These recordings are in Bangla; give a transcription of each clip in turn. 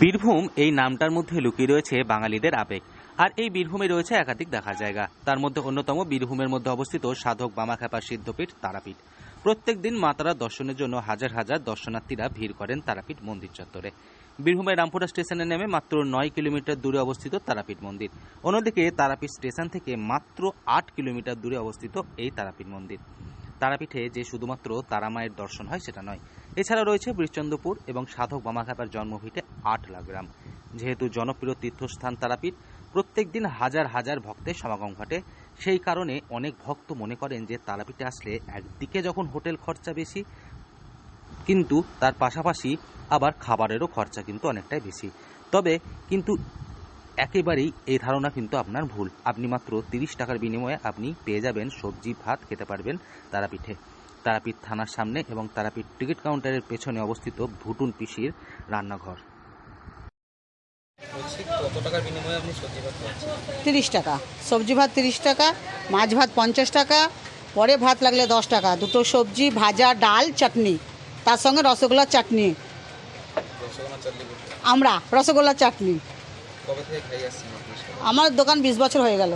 বীরভূম এই নামটার মধ্যে লুকিয়ে রয়েছে বাঙালিদের আবেগ। আর এই বীরভূমে রয়েছে একাধিক দেখার জায়গা। তার মধ্যে অন্যতম বীরভূমের মধ্যে অবস্থিত সাধক বামাখ্যাপা সিদ্ধপীঠ তারাপীঠ। প্রত্যেক দিন মা তারা দর্শনের জন্য হাজার হাজার দর্শনার্থীরা ভিড় করেন তারাপীঠ মন্দির চত্বরে। বীরভূমের রামপুরা স্টেশনে নেমে মাত্র নয় কিলোমিটার দূরে অবস্থিত তারাপীঠ মন্দির। অন্যদিকে তারাপীঠ স্টেশন থেকে মাত্র আট কিলোমিটার দূরে অবস্থিত এই তারাপীঠ মন্দির। তারাপীঠে যে শুধুমাত্র তারামায়ের দর্শন হয় সেটা নয় এছাড়া রয়েছে বৃষচন্দ্রপুর এবং সাধক বামাখ্যাপার জন্মভিটে আটলা গ্রাম। যেহেতু জনপ্রিয় তীর্থস্থান তারাপীঠ প্রত্যেক দিন হাজার হাজার ভক্তের সমাগম ঘটে। সেই কারণে অনেক ভক্ত মনে করেন যে তারাপীঠে আসলে একদিকে যখন হোটেল খরচা বেশি, কিন্তু তার পাশাপাশি আবার খাবারেরও খরচা কিন্তু অনেকটাই বেশি। তবে কিন্তু একেবারেই এই ধারণা কিন্তু আপনার ভুল। আপনি মাত্র তিরিশ টাকার বিনিময়ে আপনি পেয়ে যাবেন সবজি, ভাত খেতে পারবেন তারাপীঠে। তারাপীঠ থানার সামনে এবং তারাপীঠ টিকিট কাউন্টারের পেছনে অবস্থিত ভুটুন পিসির রান্নাঘর। তিরিশ টাকা। সবজি ভাত তিরিশ টাকা মাছ ভাত পঞ্চাশ টাকা পরে ভাত লাগলে দশ টাকা। দুটো সবজি ভাজা ডাল চাটনি। তার সঙ্গে রসগোল্লার চাটনি। রসগোল্লা বলতে আমরা রসগোল্লার চাটনি। কবে থেকে খাই আসছেন আপনি আমার দোকান বিশ বছর হয়ে গেল।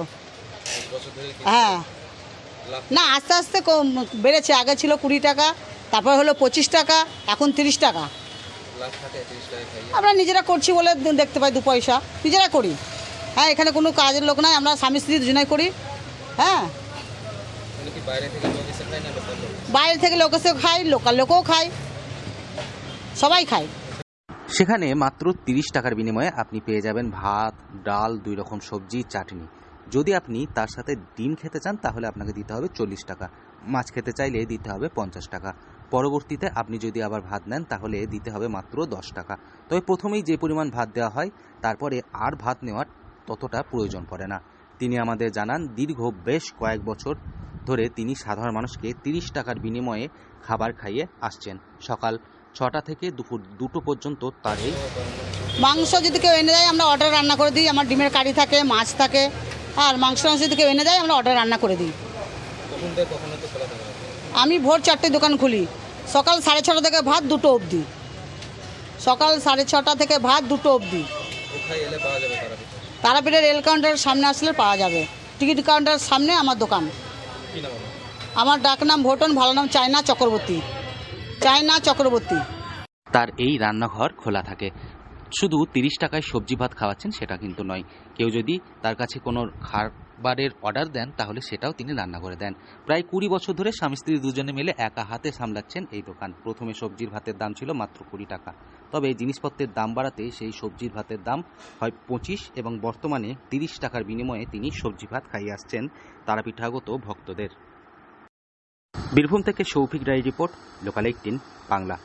হ্যাঁ। না, আস্তে আস্তে বেড়েছে। আগে ছিল কুড়ি টাকা, তারপর হলো পঁচিশ টাকা, এখন তিরিশ টাকা। আমরা নিজেরা করছি বলে দেখতে পাই দু পয়সা। নিজেরা করি। হ্যাঁ এখানে কোনো কাজের লোক নাই, আমরা স্বামী স্ত্রী দুজনাই করি। হ্যাঁ। বাইরে থেকে লোক এসে খাই লোকাল লোকও খায়। সবাই খায়। সেখানে মাত্র তিরিশ টাকার বিনিময়ে আপনি পেয়ে যাবেন ভাত, ডাল, দুই রকম সবজি, চাটনি। যদি আপনি তার সাথে ডিম খেতে চান, তাহলে আপনাকে দিতে হবে চল্লিশ টাকা। মাছ খেতে চাইলে দিতে হবে পঞ্চাশ টাকা। পরবর্তীতে আপনি যদি আবার ভাত নেন, তাহলে দিতে হবে মাত্র দশ টাকা। তবে প্রথমেই যে পরিমাণ ভাত দেওয়া হয়, তারপরে আর ভাত নেওয়ার ততটা প্রয়োজন পড়ে না। তিনি আমাদের জানান, দীর্ঘ বেশ কয়েক বছর ধরে তিনি সাধারণ মানুষকে তিরিশ টাকার বিনিময়ে খাবার খাইয়ে আসছেন। সকাল ছটা থেকে দুপুর দুটো পর্যন্ত তার মাংস যদি কেউ এনে দেয়, আমরা অর্ডার রান্না করে দিই। আমার ডিমের কারি থাকে, মাছ থাকে। আর মাংস মাংস যদি কেউ এনে দেয় আমরা অর্ডার রান্না করে দিই। আমি ভোর চারটে দোকান খুলি। সকাল সাড়ে ছটা থেকে ভাত দুটো অবধি। সকাল সাড়ে ছটা থেকে ভাত দুটো অবধি। তারাপীঠের রেল কাউন্টারের সামনে আসলে পাওয়া যাবে। টিকিট কাউন্টারের সামনে আমার দোকান। আমার আমার ডাক নাম ভোটন ভালো নাম চায়না চক্রবর্তী। চায়না চক্রবর্তী। তার এই রান্নাঘর খোলা থাকে। শুধু তিরিশ টাকায় সবজি ভাত খাওয়াচ্ছেন সেটা কিন্তু নয়। কেউ যদি তার কাছে কোনো খাবারের অর্ডার দেন, তাহলে সেটাও তিনি রান্না করে দেন। প্রায় কুড়ি বছর ধরে স্বামী স্ত্রী দুজনে মিলে একা হাতে সামলাচ্ছেন এই দোকান। প্রথমে সবজির ভাতের দাম ছিল মাত্র কুড়ি টাকা। তবে এই জিনিসপত্রের দাম বাড়াতে সেই সবজির ভাতের দাম হয় পঁচিশ এবং বর্তমানে তিরিশ টাকার বিনিময়ে তিনি সবজি ভাত খাইয়ে আসছেন তারাপীঠাগত ভক্তদের। বীরভূম থেকে Souvik Roy report, local eighteen Bangla.